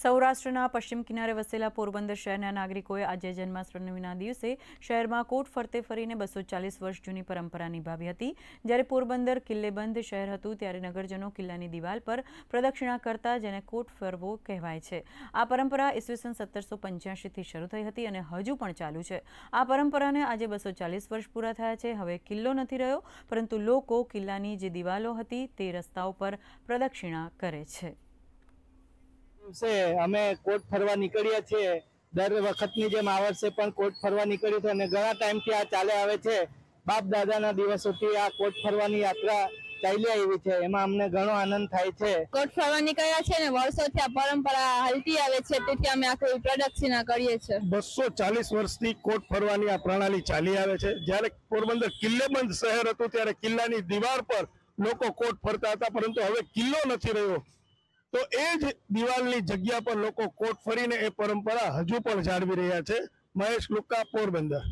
સૌરાષ્ટ્રના પશ્ચિમ કિનારે વસેલા પોરબંદર શહેરના નાગરિકોએ આજે જન્માષ્ટમીના દિવસે શહેરમાં કોટ ફરતે ફરીને બસો ચાલીસ વર્ષ જૂની પરંપરા નિભાવી હતી. જ્યારે પોરબંદર કિલ્લેબંધ શહેર હતું, ત્યારે નગરજનો કિલ્લાની દિવાલ પર પ્રદક્ષિણા કરતા જેને કોટ ફરવો કહેવાય છે. આ પરંપરા ઈસવીસન સત્તરસો પંચ્યાસીથી શરૂ થઈ હતી અને હજુ પણ ચાલુ છે. આ પરંપરાને આજે બસો ચાલીસ વર્ષ પૂરા થયા છે. હવે કિલ્લો નથી રહ્યો, પરંતુ લોકો કિલ્લાની જે દિવાલો હતી, તે રસ્તાઓ પર પ્રદક્ષિણા કરે છે. દિવસે અમે કોટ ફરવા નીકળીએ છીએ. દર વખતની જેમ આ વર્ષે પણ કોટ ફરવા નીકળ્યું છે અને ઘણા ટાઈમથી આ ચાલે આવે છે. બાપ દાદાના દિવસોથી આ કોટ ફરવાની યાત્રા ચાલી આવી છે. એમાં અમને ઘણો આનંદ થાય છે. કોટ ફરવા નીકળ્યા છે ને વર્ષોથી આ પરંપરા હલતી આવે છે તેથી અમે આખું પ્રદક્ષિણા કરીએ છીએ. બસો ચાલીસ વર્ષથી કોટ ફરવાની આ પ્રણાલી ચાલી આવે છે. જ્યારે પોરબંદર કિલ્લેબંધ શહેર હતું ત્યારે કિલ્લાની દિવાળ પર લોકો કોટ ફરતા હતા પરંતુ હવે કિલ્લો નથી રહ્યો. તો એ જ દિવાલની જગ્યા પર લોકો કોટ ફરીને એ પરંપરા હજુ પણ જાળવી રહ્યા છે. મહેશ લુક્કા, પોરબંદર.